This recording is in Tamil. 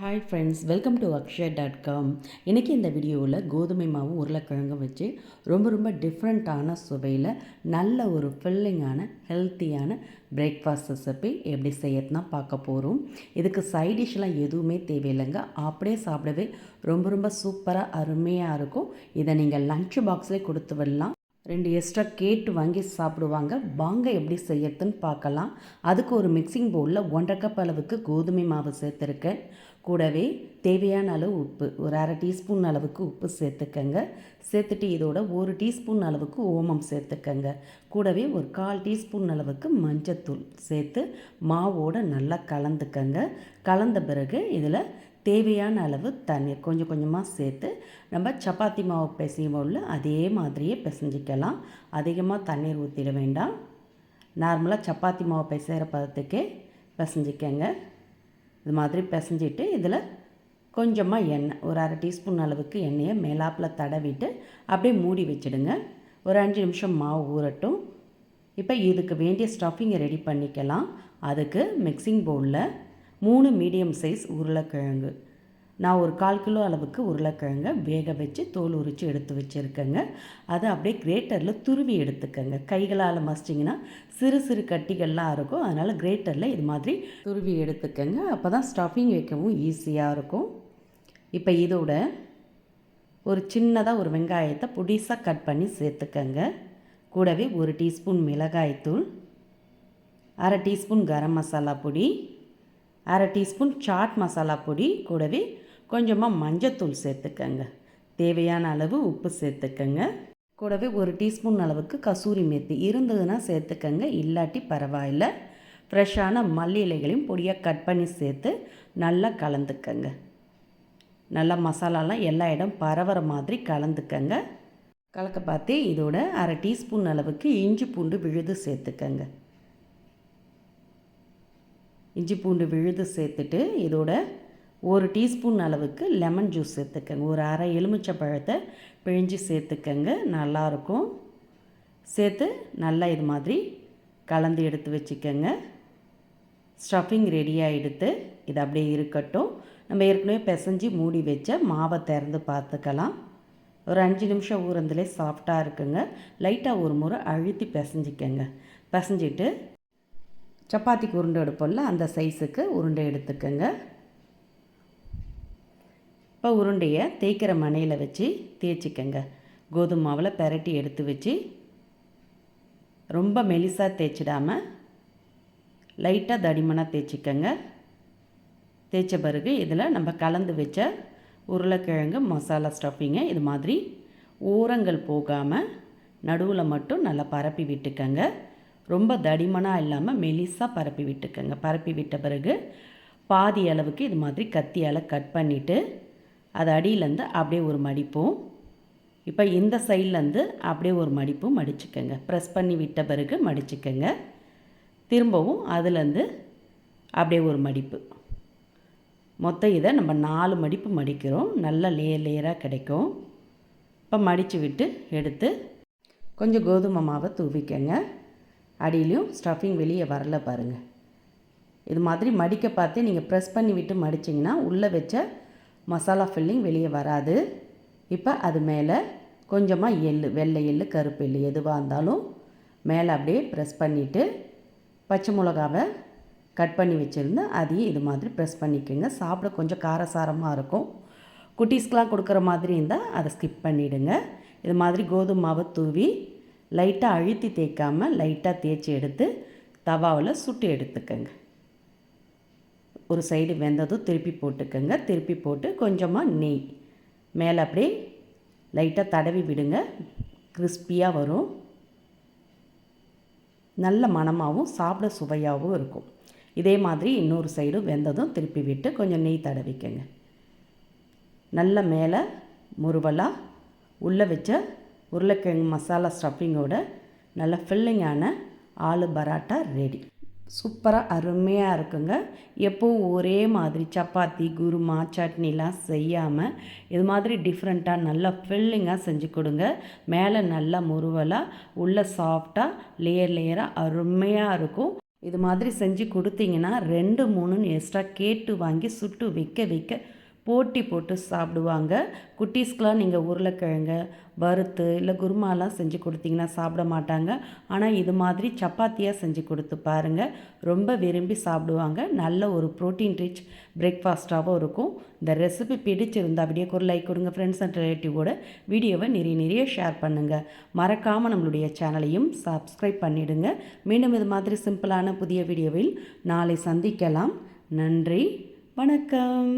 Hi friends welcome to Akshaya dot com இன்றைக்கி இந்த வீடியோவில் கோதுமை மாவும் உருளைக்கிழங்கும் வச்சு ரொம்ப ரொம்ப டிஃப்ரெண்ட்டான சுவையில் நல்ல ஒரு ஃபில்லிங்கான ஹெல்த்தியான பிரேக்ஃபாஸ்ட் ரெசிபி எப்படி செய்யறதுனா பார்க்க போகிறோம் இதுக்கு சைட் டிஷ்லாம் எதுவுமே தேவையில்லைங்க. அப்படியே சாப்பிடவே ரொம்ப ரொம்ப சூப்பராக அருமையாக இருக்கும். இதை நீங்கள் லஞ்ச் பாக்ஸ்லேயே கொடுத்து விடலாம். ரெண்டு எக்ஸ்ட்ரா கேட்டு வாங்கி சாப்பிடுவாங்க. வாங்க எப்படி செய்யறதுன்னு பார்க்கலாம். அதுக்கு ஒரு மிக்சிங் பவுலில் ஒன்றரை கப் அளவுக்கு கோதுமை மாவு சேர்த்துருக்கேன். கூடவே தேவையான அளவு உப்பு ஒரு அரை டீஸ்பூன் அளவுக்கு உப்பு சேர்த்துக்கங்க. சேர்த்துட்டு இதோட ஒரு டீஸ்பூன் அளவுக்கு ஓமம் சேர்த்துக்கங்க. கூடவே ஒரு கால் டீஸ்பூன் அளவுக்கு மஞ்சத்தூள் சேர்த்து மாவோடு நல்லா கலந்துக்கங்க. கலந்த பிறகு இதில் தேவையான அளவு தண்ணீர் கொஞ்சம் கொஞ்சமாக சேர்த்து நம்ம சப்பாத்தி மாவு பிசையும் அதே மாதிரியே பிசைஞ்சிக்கலாம். அதிகமாக தண்ணீர் ஊற்றிட வேண்டாம். நார்மலாக சப்பாத்தி மாவு பிசைகிற பதத்துக்கே பிசைஞ்சிக்கங்க. இது மாதிரி பிசைஞ்சிட்டு இதில் கொஞ்சமாக எண்ணெய் ஒரு அரை டீஸ்பூன் அளவுக்கு எண்ணெயை மேலாப்பில் தடவிட்டு அப்படியே மூடி வச்சுடுங்க. ஒரு அஞ்சு நிமிஷம் மாவு ஊறட்டும். இப்போ இதுக்கு வேண்டிய ஸ்டஃபிங்கை ரெடி பண்ணிக்கலாம். அதுக்கு மிக்சிங் பவுலில் மூணு மீடியம் சைஸ் உருளைக்கிழங்கு. நான் ஒரு கால் கிலோ அளவுக்கு உருளைக்கிழங்க வேக வச்சு தோல் உரித்து எடுத்து வச்சுருக்கேங்க. அதை அப்படியே கிரேட்டரில் துருவி எடுத்துக்கோங்க. கைகளால் மசிச்சிங்கன்னா சிறு சிறு கட்டிகள்லாம் இருக்கும். அதனால் கிரேட்டரில் இது மாதிரி துருவி எடுத்துக்கோங்க. அப்போ தான் ஸ்டஃபிங் வைக்கவும் ஈஸியாக இருக்கும். இப்போ இதோட ஒரு சின்னதாக ஒரு வெங்காயத்தை புடிசாக கட் பண்ணி சேர்த்துக்கங்க. கூடவே ஒரு டீஸ்பூன் மிளகாய்த்தூள் அரை டீஸ்பூன் கரம் மசாலா பொடி அரை டீஸ்பூன் சாட் மசாலா பொடி கூடவே கொஞ்சமாக மஞ்சத்தூள் சேர்த்துக்கங்க. தேவையான அளவு உப்பு சேர்த்துக்கங்க. கூடவே ஒரு டீஸ்பூன் அளவுக்கு கசூரி மேத்தி இருந்ததுன்னா சேர்த்துக்கங்க. இல்லாட்டி பரவாயில்ல. ஃப்ரெஷ்ஷான மல்லி இலைகளையும் பொடியாக கட் பண்ணி சேர்த்து நல்லா கலந்துக்கங்க. நல்லா மசாலாலாம் எல்லா இடம் பரவற மாதிரி கலந்துக்கங்க. கலக்க பார்த்து இதோட அரை டீஸ்பூன் அளவுக்கு இஞ்சி பூண்டு விழுது சேர்த்துக்கங்க. இஞ்சி பூண்டு விழுது சேர்த்துட்டு இதோட ஒரு டீஸ்பூன் அளவுக்கு லெமன் ஜூஸ் சேர்த்துக்கங்க. ஒரு அரை எலுமிச்சை பழத்தை பிழிஞ்சு சேர்த்துக்கங்க. நல்லாயிருக்கும். சேர்த்து நல்லா இது மாதிரி கலந்து எடுத்து வச்சுக்கோங்க. ஸ்டஃபிங் ரெடியாக எடுத்து இது அப்படியே இருக்கட்டும். நம்ம ஏற்கனவே பிசைஞ்சு மூடி வச்ச மாவை திறந்து பார்த்துக்கலாம். ஒரு அஞ்சு நிமிஷம் ஊறந்துலே சாஃப்டாக இருக்குங்க. லைட்டாக ஒரு முறை அழுத்தி பிசைஞ்சிக்கங்க. பிசைஞ்சிட்டு சப்பாத்திக்கு உருண்டை எடுப்போம்ல அந்த சைஸுக்கு உருண்டை எடுத்துக்கோங்க. இப்போ உருண்டையை தேய்க்கிற மனையில் வச்சு தேய்ச்சிக்கங்க. கோதுமை மாவில் பெரட்டி எடுத்து வச்சு ரொம்ப மெலிசாக தேய்ச்சிடாமல் லைட்டாக தடிமனாக தேய்ச்சிக்கங்க. தேய்ச்ச பிறகு இதில் நம்ம கலந்து வச்ச உருளைக்கிழங்கு மசாலா ஸ்டஃபிங்கை இது மாதிரி ஓரங்கள் போகாமல் நடுவில் மட்டும் நல்லா பரப்பி விட்டுக்கங்க. ரொம்ப தடிமனாக இல்லாமல் மெலிசாக பரப்பி விட்டுக்கோங்க. பரப்பி விட்ட பிறகு பாதி அளவுக்கு இது மாதிரி கத்தியால் கட் பண்ணிவிட்டு அது அடியிலேருந்து அப்படியே ஒரு மடிப்பும் இப்போ இந்த சைட்லேருந்து அப்படியே ஒரு மடிப்பும் மடிச்சுக்கோங்க. ப்ரெஸ் பண்ணி விட்ட பிறகு மடிச்சுக்கோங்க. திரும்பவும் அதுலேருந்து அப்படியே ஒரு மடிப்பு. மொத்தம் இதை நம்ம நாலு மடிப்பு மடிக்கிறோம். நல்லா லேயர் லேயராக கிடைக்கும். இப்போ மடித்து விட்டு எடுத்து கொஞ்சம் கோதுமை மாவை தூவிக்கங்க. அடியிலையும் ஸ்டஃபிங் வெளியே வரல பாருங்கள் இது மாதிரி மடிக்க பார்த்து நீங்கள் ப்ரெஸ் பண்ணி விட்டு மடிச்சிங்கன்னா உள்ளே வச்ச மசாலா ஃபில்லிங் வெளியே வராது. இப்போ அது மேலே கொஞ்சமாக எள் வெள்ளை எள் கருப்பு எள் எதுவாக இருந்தாலும் மேலே அப்படியே ப்ரெஸ் பண்ணிவிட்டு பச்சை மிளகாவை கட் பண்ணி வச்சுருந்து அதையும் இது மாதிரி ப்ரெஸ் பண்ணிக்கோங்க. சாப்பிட கொஞ்சம் காரசாரமாக இருக்கும். குட்டீஸ்க்கெலாம் கொடுக்குற மாதிரி இருந்தால் அதை ஸ்கிப் பண்ணிவிடுங்க இது மாதிரி கோதுமை மாவை தூவி லைட்டாக அழுத்தி தேய்க்காமல் லைட்டாக தேய்ச்சி எடுத்து தவாவில் சுட்டு எடுத்துக்கோங்க. ஒரு சைடு வெந்ததும் திருப்பி போட்டுக்கோங்க. திருப்பி போட்டு கொஞ்சமாக நெய். மேலே அப்படியே லைட்டாக தடவி விடுங்க. கிறிஸ்பியாக வரும். நல்ல மணமாகவும் சாப்பிட சுவையாகவும் இருக்கும். இதே மாதிரி இன்னொரு சைடும் வெந்ததும் திருப்பி விட்டு கொஞ்சம் நெய் தடவிக்கங்க. நல்ல மேலே முருவலாக உள்ளே வச்ச உருளைக்கிழங்கு மசாலா ஸ்டஃபிங்கோட நல்ல ஃபில்லிங்கான ஆலு பராட்டா ரெடி சூப்பராக அருமையாக இருக்குங்க. எப்போவும் ஒரே மாதிரி சப்பாத்தி குருமா சட்னிலாம் செய்யாமல் இது மாதிரி டிஃப்ரெண்ட்டாக நல்லா ஃபில்லிங்காக செஞ்சு கொடுங்க. மேலே நல்லா முருவலாக உள்ளே சாஃப்டாக லேயர் லேயராக அருமையாக இருக்கும். இது மாதிரி செஞ்சு கொடுத்தீங்கன்னா ரெண்டு மூணுன்னு எக்ஸ்ட்ரா கேட்டு வாங்கி சுட்டு வைக்க வைக்க போட்டி போட்டு சாப்பிடுவாங்க. குட்டீஸ்க்கெலாம் நீங்கள் உருளைக்கிழங்க வறுத்து இல்லை குருமாலாம் செஞ்சு கொடுத்தீங்கன்னா சாப்பிட மாட்டாங்க. ஆனால் இது மாதிரி சப்பாத்தியாக செஞ்சு கொடுத்து பாருங்கள் ரொம்ப விரும்பி சாப்பிடுவாங்க. நல்ல ஒரு ப்ரோட்டீன் ரிச் பிரேக்ஃபாஸ்ட்டாகவும் இருக்கும். இந்த ரெசிபி பிடிச்சிருந்தா வீடியோக்கு ஒரு லைக் கொடுங்க ஃப்ரெண்ட்ஸ் அண்ட் ரிலேட்டிவோட வீடியோவை நிறைய நிறைய ஷேர் பண்ணுங்கள் மறக்காமல் நம்மளுடைய சேனலையும் சப்ஸ்கிரைப் பண்ணிவிடுங்க மீண்டும் இது மாதிரி சிம்பிளான புதிய வீடியோவில் நாளை சந்திக்கலாம். நன்றி வணக்கம்.